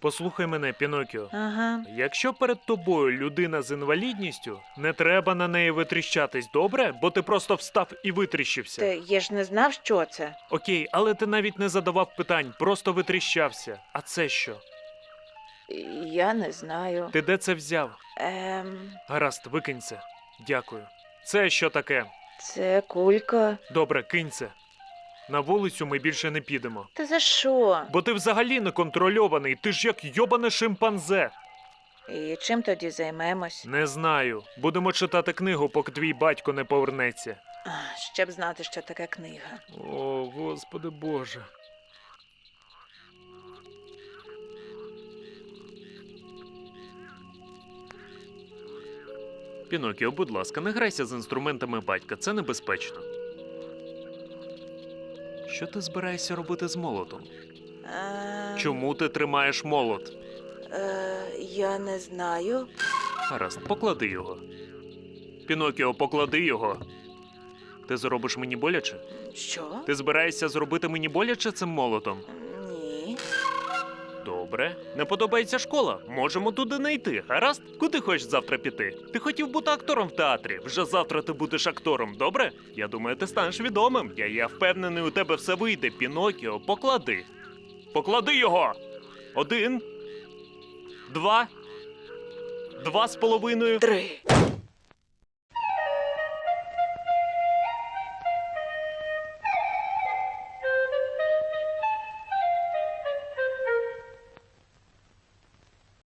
Послухай мене, Пінокіо. Ага. Якщо перед тобою людина з інвалідністю, не треба на неї витріщатись, добре? Бо ти просто встав і витріщився. Та я ж не знав, що це. Окей, але ти навіть не задавав питань, просто витріщався. А це що? Я не знаю. Ти де це взяв? Ем, Гаразд, викинь це. Дякую. Це що таке? це кулька. Добре, кинь це. На вулицю ми більше не підемо. Та за що? Бо ти взагалі не контрольований, ти ж як йобане шимпанзе. І чим тоді займемось? Не знаю. Будемо читати книгу, поки твій батько не повернеться. Ще б знати, що таке книга. О, господи Боже. Пінокіо, будь ласка, не грайся з інструментами батька, це небезпечно. Що ти збираєшся робити з молотом? Ем, Чому ти тримаєш молот? Е, я не знаю. Гаразд, поклади його. Пінокіо, поклади його. Ти зробиш мені боляче? Що? Ти збираєшся зробити мені боляче цим молотом? Добре. Не подобається школа? Можемо туди не йти, гаразд? Куди хочеш завтра піти? Ти хотів бути актором в театрі. Вже завтра ти будеш актором, добре? Я думаю, ти станеш відомим. Я, я впевнений, у тебе все вийде. Пінокіо, поклади. Поклади його. Один. Два. Два з половиною. Три.